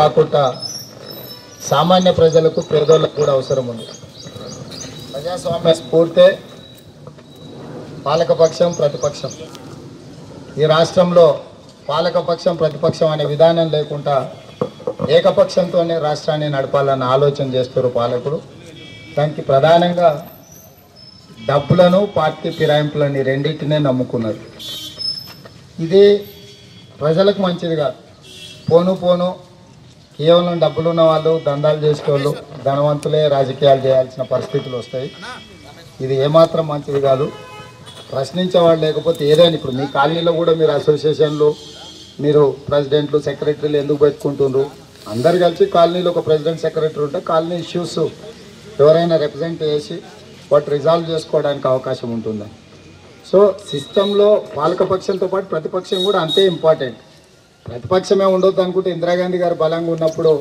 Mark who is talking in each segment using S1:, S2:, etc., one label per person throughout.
S1: కాకుండా సామాన్య ప్రజలకు పేదోళ్ళకు కూడా అవసరం ఉంది. ప్రజాస్వామ్య స్ఫూర్తే పాలకపక్షం ప్రతిపక్షం. ఈ రాష్ట్రంలో పాలకపక్షం ప్రతిపక్షం అనే విధానం లేకుండా ఏకపక్షంతోనే రాష్ట్రాన్ని నడపాలన్న ఆలోచన చేస్తారు పాలకుడు దానికి ప్రధానంగా డబ్బులను పార్టీ ఫిరాయింపులని రెండింటినే నమ్ముకున్నారు. ఇది ప్రజలకు మంచిది కాదు. పోను పోను కేవలం డబ్బులు ఉన్న వాళ్ళు దందాలు చేసేవాళ్ళు ధనవంతులే రాజకీయాలు చేయాల్సిన పరిస్థితులు వస్తాయి. ఇది ఏమాత్రం మంచిది కాదు. ప్రశ్నించేవాళ్ళు లేకపోతే ఏదైనా ఇప్పుడు మీ కాలనీలో కూడా మీరు అసోసియేషన్లు మీరు ప్రెసిడెంట్లు సెక్రటరీలు ఎందుకు పెట్టుకుంటుండ్రు? అందరు కలిసి కాలనీలో ఒక ప్రెసిడెంట్ సెక్రటరీ ఉంటే కాలనీ ఇష్యూస్ ఎవరైనా రిప్రజెంట్ చేసి వాటి రిజాల్వ్ చేసుకోవడానికి అవకాశం ఉంటుంది. సో సిస్టంలో పాలకపక్షంతో పాటు ప్రతిపక్షం కూడా అంతే ఇంపార్టెంట్. ప్రతిపక్షమే ఉండొద్దు అనుకుంటే ఇందిరాగాంధీ గారు బలంగా ఉన్నప్పుడు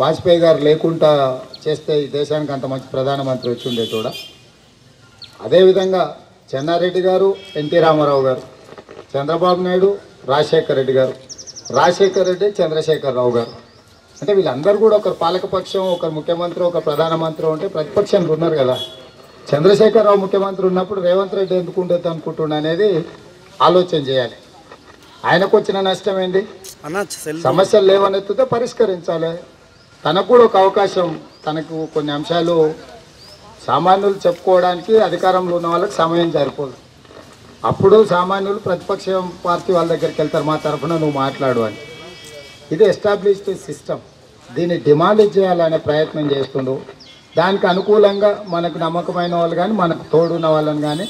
S1: వాజ్పేయి గారు లేకుండా చేస్తే ఈ దేశానికి అంత మంచి ప్రధానమంత్రి వచ్చి ఉండే కూడా. అదేవిధంగా చెన్నారెడ్డి గారు ఎన్టీ రామారావు గారు చంద్రబాబు నాయుడు రాజశేఖర్ రెడ్డి గారు రాజశేఖర్ రెడ్డి చంద్రశేఖరరావు గారు. అంటే వీళ్ళందరూ కూడా ఒకరు పాలకపక్షం ఒకరు ముఖ్యమంత్రి ఒక ప్రధానమంత్రి ఉంటే ప్రతిపక్షానికి ఉన్నారు కదా. చంద్రశేఖరరావు ముఖ్యమంత్రి ఉన్నప్పుడు రేవంత్ రెడ్డి ఎందుకు ఉండొద్దు అనుకుంటున్నా అనేది ఆలోచన చేయాలి. ఆయనకు వచ్చిన నష్టం
S2: సెల్
S1: సమస్యలు లేవనెత్తితే పరిష్కరించాలి. తనకు కూడా ఒక అవకాశం తనకు కొన్ని అంశాలు సామాన్యులు చెప్పుకోవడానికి అధికారంలో ఉన్న వాళ్ళకి సమయం సరిపోదు. అప్పుడు సామాన్యులు ప్రతిపక్షం పార్టీ వాళ్ళ దగ్గరికి వెళ్తారు మా తరఫున నువ్వు మాట్లాడు అని. ఇది ఎస్టాబ్లిష్డ్ సిస్టమ్ దీన్ని డిమాండ్ చేయాలనే ప్రయత్నం చేస్తుండు దానికి అనుకూలంగా మనకు నమ్మకమైన వాళ్ళు కానీ మనకు తోడున్న వాళ్ళని కానీ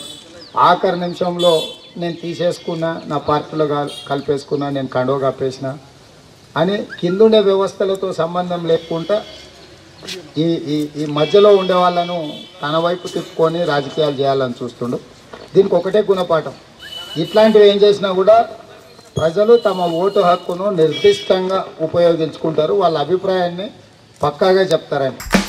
S1: ఆఖరి నిమిషంలో నేను తీసేసుకున్నా నా పార్టీలో కలిపేసుకున్నా నేను కండువ కప్పేసిన. అని కిందుండే వ్యవస్థలతో సంబంధం లేకుండా ఈ ఈ ఈ మధ్యలో ఉండే వాళ్ళను తన వైపు తిప్పుకొని రాజకీయాలు చేయాలని చూస్తుండు. దీనికి ఒకటే గుణపాఠం. ఇట్లాంటివి ఏం చేసినా కూడా ప్రజలు తమ ఓటు హక్కును నిర్దిష్టంగా ఉపయోగించుకుంటారు. వాళ్ళ అభిప్రాయాన్ని పక్కాగా చెప్తారని.